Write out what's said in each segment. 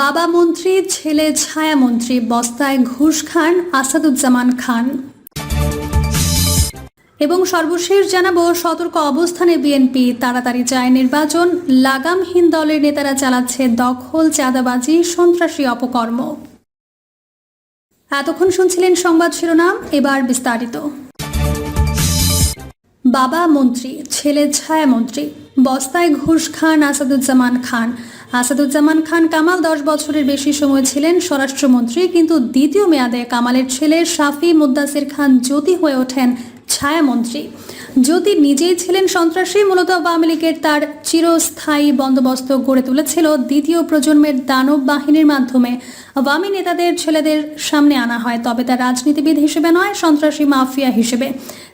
বাবা মন্ত্রী ছেলে ছায়ামন্ত্রী বস্তায় ঘুষ খান আসাদুজ্জামান খান। এবং সর্বশেষ জানাব, সতর্ক অবস্থানে বিএনপি তাড়াতাড়ি চায় নির্বাচন। লাগামহীন দলের নেতারা চালাচ্ছে দখল, চাঁদাবাজি, সন্ত্রাসী অপকর্ম। এতক্ষণ শুনছিলেন সংবাদ শিরোনাম, এবার বিস্তারিত। বাবা মন্ত্রী ছেলে ছায়ামন্ত্রী, বস্তায় ঘুষ খান আসাদুজ্জামান খান। আসাদুজ্জামান খান কামাল দশ বছরের বেশি সময় ছিলেন স্বরাষ্ট্রমন্ত্রী, কিন্তু দ্বিতীয় মেয়াদে কামালের ছেলে শাফি মুদ্দাসির খান জ্যোতি হয়ে ওঠেন ছায়ামন্ত্রী। জ্যোতি নিজেই ছিলেন সন্ত্রাসী, মূলত আওয়ামী লীগের তার চিরস্থায়ী বন্দোবস্ত গড়ে তুলেছিল দ্বিতীয় প্রজন্মের দানব বাহিনীর মাধ্যমে। আওয়ামী নেতাদের ছেলেদের সামনে আনা হয়, তবে তা রাজনীতিবিদ হিসেবে নয়, সন্ত্রাসী মাফিয়া হিসেবে।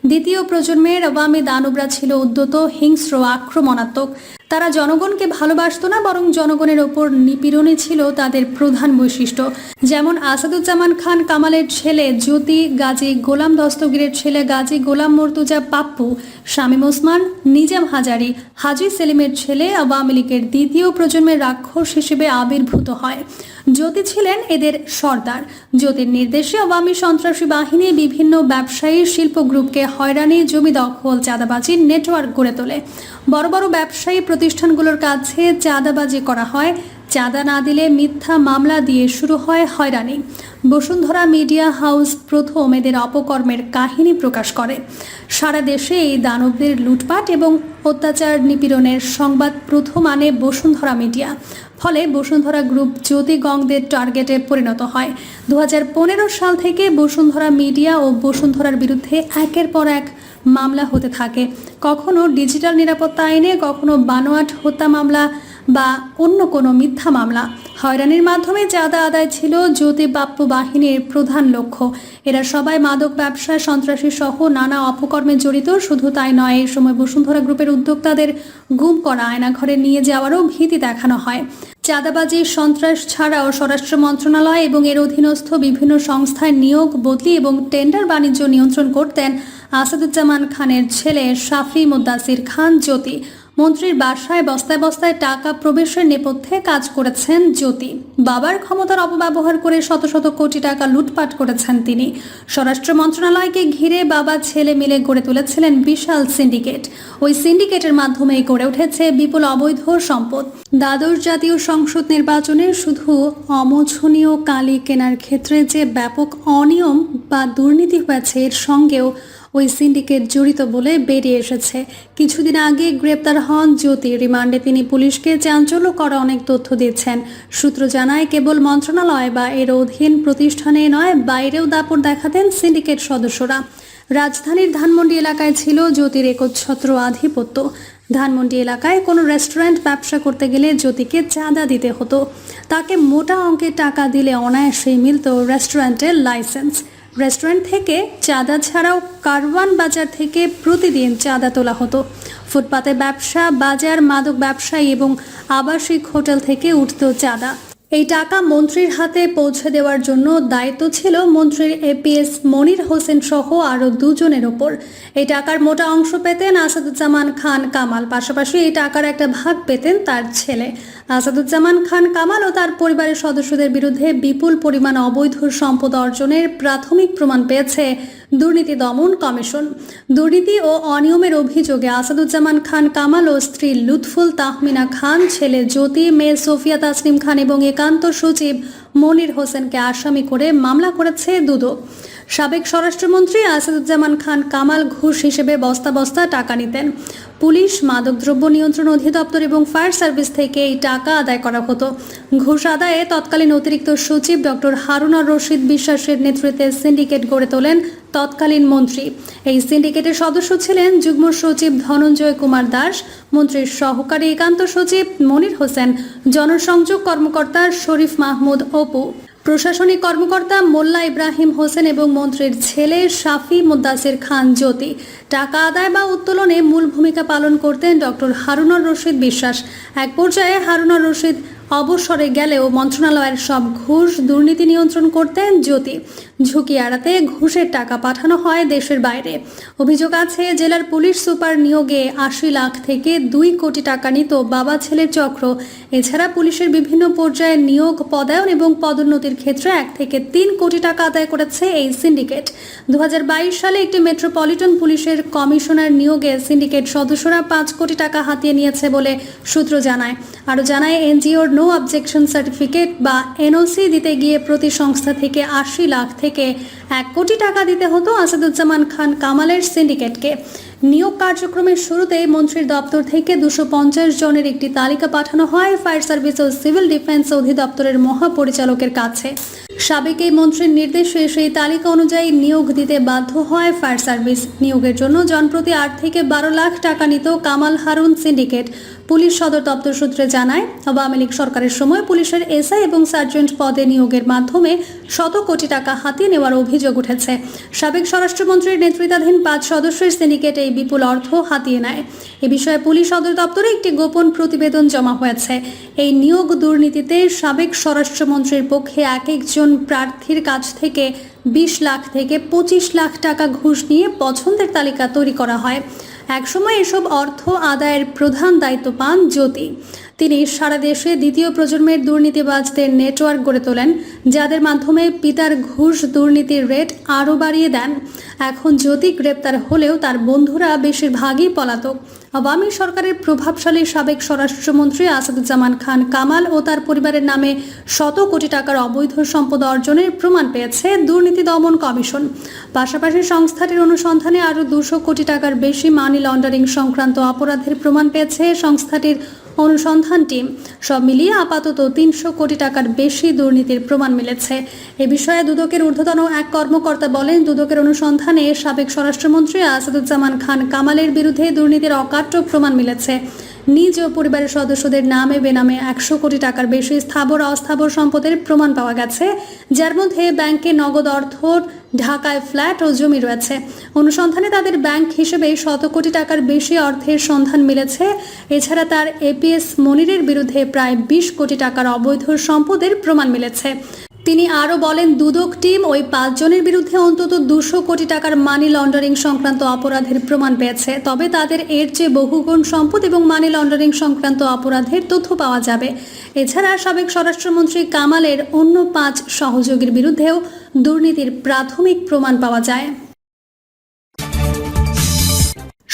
দ্বিতীয় প্রজন্মের আওয়ামী দানবরা ছিল উদ্যত, হিংস্র, আক্রমণাত্মক। তারা জনগণকে ভালোবাসতো না, বরং জনগণের ওপর নিপীড়নে ছিল তাদের প্রধান বৈশিষ্ট্য। যেমন আসাদুজ্জামান খান, কামালের ছেলে জ্যোতি, গাজী গোলাম দস্তগীরের ছেলে গাজী গোলাম মর্তুজা পাপ্পু, শামীম ওসমান, নিজাম হাজারি, হাজি সেলিমের ছেলে আওয়ামী লীগের দ্বিতীয় প্রজন্মের রাক্ষস হিসেবে আবির্ভূত হয়। জ্যোতি ছিলেন এদের সর্দার। জ্যোতির নির্দেশে আওয়ামী সন্ত্রাসী বাহিনী বিভিন্ন ব্যবসায়ী শিল্প গ্রুপকে হয়রানি, জমি দখল চাঁদাবাজির নেটওয়ার্ক গড়ে তোলে। বড় বড় ব্যবসায়ী প্রতিষ্ঠানগুলোর কাছে চাঁদাবাজি করা হয়। চাঁদা না দিলে মিথ্যা মামলা দিয়ে শুরু হয় হয়রানি। বসুন্ধরা মিডিয়া হাউস প্রথম এদের অপকর্মের কাহিনী প্রকাশ করে। সারা দেশে এই দানবদের লুটপাট এবং অত্যাচার নিপীড়নের সংবাদ প্রথম আনে বসুন্ধরা মিডিয়া। ফলে বসুন্ধরা গ্রুপ জ্যোতি গংদের টার্গেটে পরিণত হয়। দু হাজার পনেরো সাল থেকে বসুন্ধরা মিডিয়া ও বসুন্ধরার বিরুদ্ধে একের পর এক মামলা হতে থাকে। কখনো ডিজিটাল নিরাপত্তা আইনে, কখনো বানোয়াট হত্যা মামলা বা অন্য কোনো মিথ্যা মামলা। হয়রানির মাধ্যমে চাঁদা আদায় ছিল জ্যোতি বাপ্পু বাহিনীর প্রধান লক্ষ্য। এরা সবাই মাদক ব্যবসা সন্ত্রাসী সহ নানা অপকর্মে জড়িত। শুধু তাই নয়, এই সময় বসুন্ধরা গ্রুপের উদ্যোক্তাদের গুম করা, আয়নাঘরে নিয়ে যাওয়ারও ভীতি দেখানো হয়। চাঁদাবাজি, সন্ত্রাস ছাড়াও স্বরাষ্ট্র মন্ত্রণালয় এবং এর অধীনস্থ বিভিন্ন সংস্থায় নিয়োগ, বদলি এবং টেন্ডার বাণিজ্য নিয়ন্ত্রণ করতেন আসাদুজ্জামান খানের ছেলে শাফি মুদ্দাসির খান জ্যোতি। মন্ত্রীর বাসায় বস্তায় বস্তায় টাকা প্রবেশের নেপথ্যে কাজ করেছেন জ্যোতি। বাবার ক্ষমতার অপব্যবহার করে শত শত কোটি টাকা লুটপাট করেছেন তিনি। স্বরাষ্ট্র মন্ত্রণালয়কে ঘিরে বাবা, ছেলে মিলে গড়ে তুলেছিলেন বিশাল সিন্ডিকেট। ওই সিন্ডিকেটের মাধ্যমে গড়ে উঠেছে বিপুল অবৈধ সম্পদ। দ্বাদশ জাতীয় সংসদ নির্বাচনে শুধু অমোছনীয় কালি কেনার ক্ষেত্রে যে ব্যাপক অনিয়ম বা দুর্নীতি হয়েছে, এর সঙ্গেও ওই সিন্ডিকেট জড়িত বলে বেরিয়ে এসেছে। কিছুদিন আগে গ্রেপ্তার হন জ্যোতি। রিমান্ডে তিনি পুলিশকে চাঞ্চল্য করা অনেক তথ্য দিচ্ছেন। সূত্র জানায়, কেবল মন্ত্রণালয় বা এর অধীন প্রতিষ্ঠানে নয়, বাইরেও দাপট দেখাতেন সিন্ডিকেট সদস্যরা। রাজধানীর ধানমন্ডি এলাকায় ছিল জ্যোতির একচ্ছত্র আধিপত্য। ধানমন্ডি এলাকায় কোনো রেস্টুরেন্ট ব্যবসা করতে গেলে জ্যোতিকে চাঁদা দিতে হতো। তাকে মোটা অঙ্কের টাকা দিলে অনায়াসেই মিলত রেস্টুরেন্টের লাইসেন্স। রেস্টুরেন্ট থেকে চাঁদা ছাড়াও কারওয়ান বাজার থেকে প্রতিদিন চাঁদা তোলা হতো। ফুটপাতে ব্যবসা, বাজার, মাদক ব্যবসায়ী এবং আবাসিক হোটেল থেকে উঠত চাঁদা। এই টাকা মন্ত্রীর হাতে পৌঁছে দেওয়ার জন্য দায়িত্ব ছিল মন্ত্রীর এপিএস মনির হোসেন সহ আরও দুজনের ওপর। এই টাকার মোটা অংশ পেতেন আসাদুজ্জামান খান কামাল, পাশাপাশি এই টাকার একটা ভাগ পেতেন তার ছেলে। আসাদুজ্জামান খান কামাল ও তার পরিবারের সদস্যদের বিরুদ্ধে বিপুল পরিমাণ অবৈধ সম্পদ অর্জনের প্রাথমিক প্রমাণ পেয়েছে দুর্নীতি দমন কমিশন। দুর্নীতি ও অনিয়মের অভিযোগে আসাদুজ্জামান খান কামাল ও স্ত্রী লুৎফুল তাহমিনা খান, ছেলে জ্যোতি, মেয়ে সোফিয়া তাসলিম খান এবং একান্ত সচিব মনির হোসেনকে আসামি করে মামলা করেছে দুদক। সাবেক স্বরাষ্ট্রমন্ত্রী আসাদুজ্জামান খান কামাল ঘুষ হিসেবে বস্তা বস্তা টাকা নিতেন। পুলিশ, মাদকদ্রব্য নিয়ন্ত্রণ অধিদপ্তর এবং ফায়ার সার্ভিস থেকে এই টাকা আদায় করা হতো। ঘুষ আদায়ে তৎকালীন অতিরিক্ত সচিব ডক্টর হারুনার রশিদ বিশ্বাসের নেতৃত্বে সিন্ডিকেট গড়ে তোলেন তৎকালীন মন্ত্রী। এই সিন্ডিকেটের সদস্য ছিলেন যুগ্ম সচিব ধনঞ্জয় কুমার দাস মন্ত্রীর সহকারী একান্ত সচিব মনির হোসেন, জনসংযোগ কর্মকর্তা শরীফ মাহমুদ অপু। প্রশাসনিক কর্মকর্তা মোল্লা ইব্রাহিম হোসেন এবং মন্ত্রীর ছেলে শাফি মুদাসির খান জ্যোতি। টাকা আদায় বা উত্তোলনে মূল ভূমিকা পালন করতেন ডক্টর হারুনর রশিদ বিশ্বাস। এক পর্যায়ে হারুনর রশিদ অবসরে গেলেও মন্ত্রণালয়ের সব ঘুষ দুর্নীতি নিয়ন্ত্রণ করতেন জ্যোতি। ঝুঁকি এড়াতে ঘুষের টাকা পাঠানো হয় দেশের বাইরে। অভিযোগ আছে, জেলার পুলিশ সুপার নিয়োগে আশি লাখ থেকে দুই কোটি টাকা নিত বাবা ছেলের চক্র। এছাড়া পুলিশের বিভিন্ন পর্যায়ে নিয়োগ, পদায়ন এবং পদোন্নতির ক্ষেত্রে এক থেকে তিন কোটি টাকা আদায় করেছে এই সিন্ডিকেট। দু হাজার বাইশ সালে একটি মেট্রোপলিটন পুলিশের কমিশনার নিয়োগে সিন্ডিকেট সদস্যরা পাঁচ কোটি টাকা হাতিয়ে নিয়েছে বলে সূত্র জানায়। আরও জানায়, এনজিওর নো অবজেকশন সার্টিফিকেট বা এনওসি দিতে গিয়ে প্রতি সংস্থা থেকে আশি লাখ থেকে এক কোটি টাকা দিতে হতো আসাদুজ্জামান খান কামালের সিন্ডিকেটকে। নিয়োগ কার্যক্রমের শুরুতেই মন্ত্রীর দপ্তর থেকে দুশো পঞ্চাশ জনের একটি তালিকা পাঠানো হয় ফায়ার সার্ভিস ও সিভিল ডিফেন্স অধিদপ্তরের মহাপরিচালকের কাছে। সাবেক এই মন্ত্রীর নির্দেশে সেই তালিকা অনুযায়ী নিয়োগ দিতে বাধ্য হয় ফায়ার সার্ভিস। নিয়োগের জন্য জনপ্রতি আট থেকে বারো লাখ টাকা নিত কামাল হারুন সিন্ডিকেট। পুলিশ সদর দপ্তর সূত্রে জানায়, আওয়ামী লীগ সরকারের সময় পুলিশের এসআই এবং সার্জেন্ট পদে নিয়োগের মাধ্যমে শত কোটি টাকা হাতিয়ে নেওয়ার অভিযোগ উঠেছে। সাবেক স্বরাষ্ট্রমন্ত্রীর নেতৃত্বাধীন পাঁচ সদস্যের সিন্ডিকেট এই বিপুল অর্থ হাতিয়ে নেয়। এ বিষয়ে পুলিশ সদর দপ্তরে একটি গোপন প্রতিবেদন জমা হয়েছে। এই নিয়োগ দুর্নীতিতে সাবেক স্বরাষ্ট্রমন্ত্রীর পক্ষে এক একজন প্রার্থীর কাছ থেকে বিশ লাখ থেকে পঁচিশ লাখ টাকা ঘুষ নিয়ে পছন্দের তালিকা তৈরি করা হয়। একসময় এসব অর্থ আদায়ের প্রধান দায়িত্ব পান জ্যোতি। তিনি সারা দেশে দ্বিতীয় প্রজন্মের দুর্নীতিবাজদের নেটওয়ার্ক গড়ে তোলেন, যাদের মাধ্যমে পিতার ঘুষ দুর্নীতির রেট আরও বাড়িয়ে দেন। এখন জ্যোতি গ্রেপ্তার হলেও তার বন্ধুরা বেশিরভাগই পলাতক। আওয়ামী সরকারের প্রভাবশালী সাবেক স্বরাষ্ট্রমন্ত্রী আসাদুজ্জামান খান কামাল ও তার পরিবারের নামে শত কোটি টাকার অবৈধ সম্পদ অর্জনের প্রমাণ পেয়েছে দুর্নীতি দমন কমিশন। পাশাপাশি সংস্থাটির অনুসন্ধানে আরও দুশো কোটি টাকার বেশি মানি লন্ডারিং সংক্রান্ত অপরাধের প্রমাণ পেয়েছে সংস্থাটির অনুসন্ধান টিম সব মিলিয়ে আপাতত তিনশো কোটি টাকার বেশি দুর্নীতির প্রমাণ মিলেছে। এ বিষয়ে দুদকের ঊর্ধ্বতন এক কর্মকর্তা বলেন, দুদকের অনুসন্ধানে সাবেক স্বরাষ্ট্রমন্ত্রী আসাদুজ্জামান খান কামালের বিরুদ্ধে দুর্নীতির অকাট্য প্রমাণ মিলেছে। নিজ ও পরিবারের সদস্যদের নামে বেনামে একশো কোটি টাকার বেশি স্থাবর অস্থাবর সম্পদের প্রমাণ পাওয়া গেছে, যার মধ্যে ব্যাংকে নগদ অর্থ ঢাকায় ফ্ল্যাট ও জমি রয়েছে। অনুসন্ধানে তাদের ব্যাংক হিসেবে শত কোটি টাকার বেশি অর্থের সন্ধান মিলেছে। এছাড়া তার এপিএস মনিরের বিরুদ্ধে প্রায় বিশ কোটি টাকার অবৈধ সম্পদের প্রমাণ মিলেছে। তিনি আরও বলেন, দুদক টিম ওই পাঁচজনের বিরুদ্ধে অন্তত দুশো কোটি টাকার মানি লন্ডারিং সংক্রান্ত অপরাধের প্রমাণ পেয়েছে। তবে তাদের এর চেয়ে বহুগুণ সম্পদ এবং মানি লন্ডারিং সংক্রান্ত অপরাধের তথ্য পাওয়া যাবে। এছাড়া সাবেক স্বরাষ্ট্রমন্ত্রী কামালের অন্য পাঁচ সহযোগীর বিরুদ্ধেও দুর্নীতির প্রাথমিক প্রমাণ পাওয়া যায়।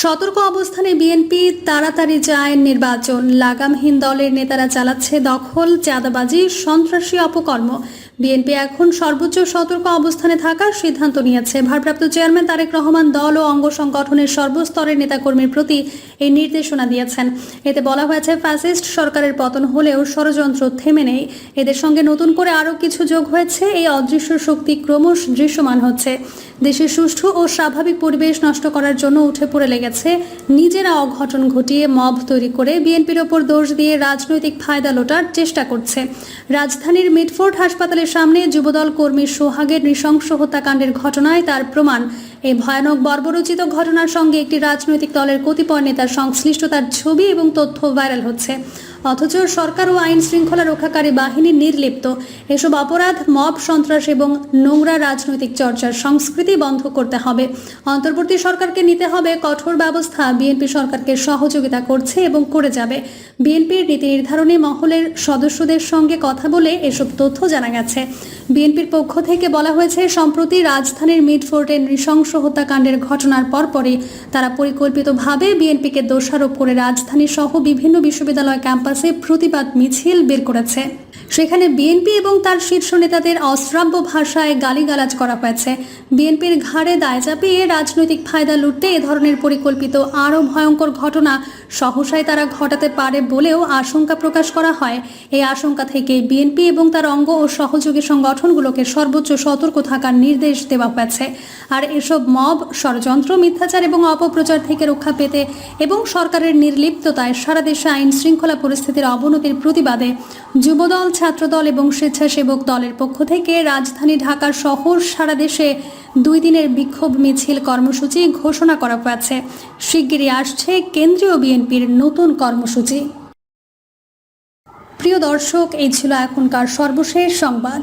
সতর্ক অবস্থানে বিএনপি তাড়াতাড়ি যায় নির্বাচন। লাগামহীন দলের নেতারা চালাচ্ছে দখল, চাঁদাবাজি, সন্ত্রাসী অপকর্ম। বিএনপি এখন সর্বোচ্চ সতর্ক অবস্থানে থাকার সিদ্ধান্ত নিয়েছে। ভারপ্রাপ্ত চেয়ারম্যান তারেক রহমান দল ও অঙ্গ সংগঠনের সর্বস্তরের নেতাকর্মীর প্রতি এই নির্দেশনা দিয়েছেন। এতে বলা হয়েছে, ফ্যাসিস্ট সরকারের পতন হলেও ষড়যন্ত্র থেমে নেই। এদের সঙ্গে নতুন করে আরও কিছু যোগ হয়েছে। এই অদৃশ্য শক্তি ক্রমশ দৃশ্যমান হচ্ছে। দেশের সুষ্ঠু ও স্বাভাবিক পরিবেশ নষ্ট করার জন্য উঠে পড়ে লেগেছে নিজেরা অঘটন ঘটিয়ে মব তৈরি করে বিএনপির ওপর দোষ দিয়ে রাজনৈতিক ফায়দা লোটার চেষ্টা করছে। রাজধানীর মিটফোর্ড হাসপাতালের সামনে যুবদল কর্মী সোহাগের নৃশংস হত্যাকাণ্ডের ঘটনায় তার প্রমাণ। এই ভয়ানক বর্বরচিত ঘটনার সঙ্গে একটি রাজনৈতিক দলের কতিপয় নেতার সংশ্লিষ্টতার ছবি এবং তথ্য ভাইরাল হচ্ছে। অথচ সরকার ও আইন শৃঙ্খলা রক্ষাকারী বাহিনী নির্লিপ্ত। এসব অপরাধ, মব, সন্ত্রাস এবং নোংরা রাজনৈতিক চর্চার সংস্কৃতি বন্ধ করতে হবে। অন্তর্বর্তী সরকারকে নিতে হবে কঠোর ব্যবস্থা। বিএনপি সরকারকে সহযোগিতা করছে এবং করে যাবে। বিএনপির নীতি নির্ধারণী মহলের সদস্যদের সঙ্গে কথা বলে এসব তথ্য জানা গেছে। বিএনপির পক্ষ থেকে বলা হয়েছে, সম্প্রতি রাজধানীর মিডফোর্টের নৃশংস হত্যাকাণ্ডের ঘটনার পরপরই তারা পরিকল্পিতভাবে বিএনপিকে দোষারোপ করে রাজধানী সহ বিভিন্ন বিশ্ববিদ্যালয় ক্যাম্পাসে প্রতিবাদ মিছিল বের করেছে। সেখানে বিএনপি এবং তার শীর্ষ নেতাদের অশ্রাব্য ভাষায় গালিগালাজ করা হয়েছে। বিএনপির ঘাড়ে দায় চাপিয়ে রাজনৈতিক ফায়দা লুটতে এ ধরনের পরিকল্পিত আরও ভয়ঙ্কর ঘটনা সহসায় তারা ঘটাতে পারে বলেও আশঙ্কা প্রকাশ করা হয়। এই আশঙ্কা থেকে বিএনপি এবং তার অঙ্গ ও সহযোগী সংগঠনগুলোকে সর্বোচ্চ সতর্ক থাকার নির্দেশ দেওয়া হয়েছে। আর এসব মব, ষড়যন্ত্র, মিথ্যাচার এবং অপপ্রচার থেকে রক্ষা পেতে এবং সরকারের নির্লিপ্ততায় সারা দেশে আইন শৃঙ্খলা পরিস্থিতির অবনতির প্রতিবাদে যুবদল, ছাত্রদল এবং স্বেচ্ছাসেবক দলের পক্ষ থেকে রাজধানী ঢাকার শহর সারা দেশে দুই দিনের বিক্ষোভ মিছিল কর্মসূচি ঘোষণা করা হয়েছে। শিগগিরই আসছে কেন্দ্রীয় বিএনপির নতুন কর্মসূচি। প্রিয় দর্শক, এই ছিল এখনকার সর্বশেষ সংবাদ।